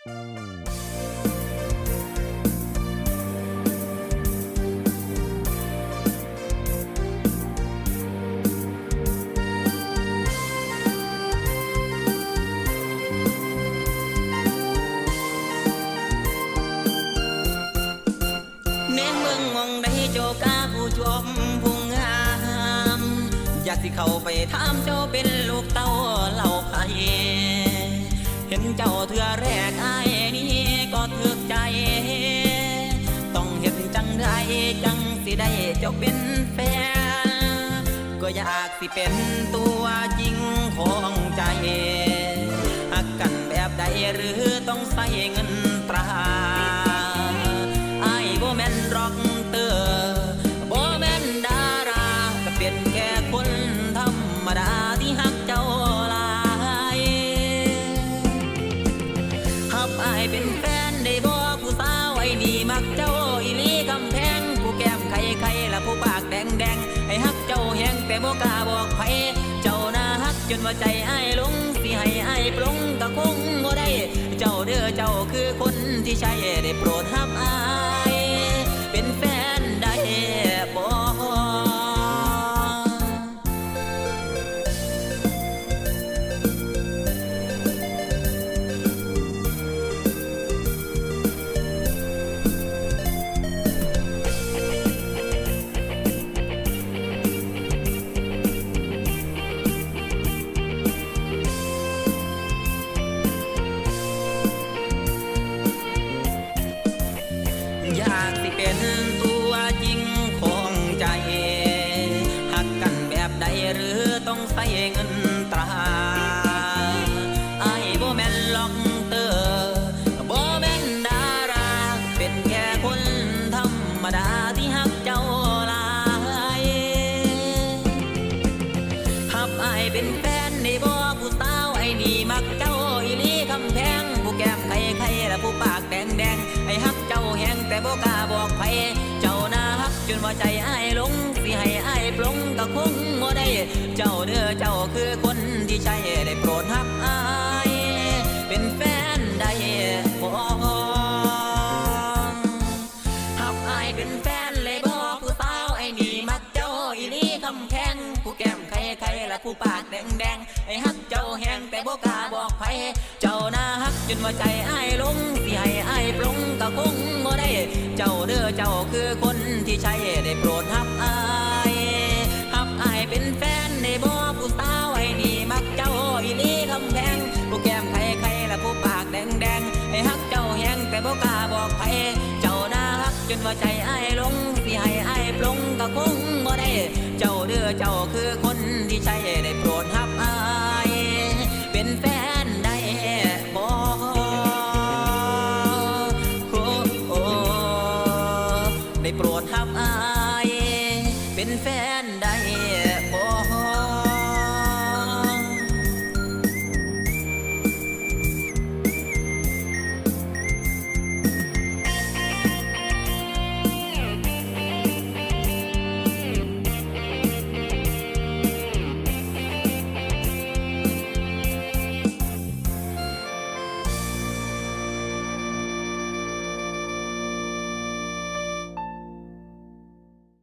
เน้เมืองมองได้โจกาผู้ชมผู้งามอยากสิเข้าไปถามเจ้าเป็นลูกเต้าเหล่าไผ เห็นเจ้าเถื่อแรกไอ้นี่ก็เถือกใจ ต้องเห็นจังไดจังสิได้เจ้าเป็นแฟน ก็อยากสิเป็นตัวจริงของใจหักกันแบบใดหรือต้องใส่เงิน กล้าบอกไผเจ้าน่าฮักจนว่าใจไอ้ลงสิให้ไอ้ายปลงก็คงบ่ได้ เจ้าเด้อเจ้าคือคนที่ใช่ได้โปรดห้ามอายเป็นแฟ อยากสิเป็นตัวจริงของใจ หักกันแบบใดหรือต้องใส่เงินตราไอ้บ่แม่นล็อกเตอร์บ่แม่นดารา เป็นแค่คนธรรมดาที่หักเจ้าหลายหับไอายเป็นแฟนในบ่ผู้สาวไอ้นี่มักเจ้าอีลีคำแพงผู้แก้มไข่ไข่และผู้ปากแดงแดงไอ้ บอกไผเจ้าน่าฮักจนว่าใจไอ้ายหลงสิให้ไอ้ายปลงก็คงบ่ได้ เจ้าเด้อเจ้าคือคนที่ใช่ได้โปรดฮับไอ้ายเป็นแฟนได้บ่หับอายเป็นแฟนเลยบอกผู้สาวไอ้นี่มักเจ้าอีหลีคำแพงผู้แก้มไข่ไข่ละผู้ปากแดงแดงไอ้ฮักเจ้าแห้งแต่บ่กล้าบอกไผเจ้าน่าฮักจนว่าใจอ้ายหลงสิให้ เจ้าเด้อเจ้าคือคนที่ใช่ได้โปรดฮับอายฮับอายเป็นแฟนได้บอกผู้สาวไอ้นี่มักเจ้าอีหลีคำแพงผู้แก้มไข่ไข่และผู้ปากแดงแดงไอ้ฮักเจ้าแหงแต่บ่กล้าบอกไผเจ้าน่าฮักจนว่าใจไอ้ายหลงสิให้ไอ้ายปลงก็คงบ่ได้ เจ้าเด้อเจ้าคือคนที่ใช่ นใด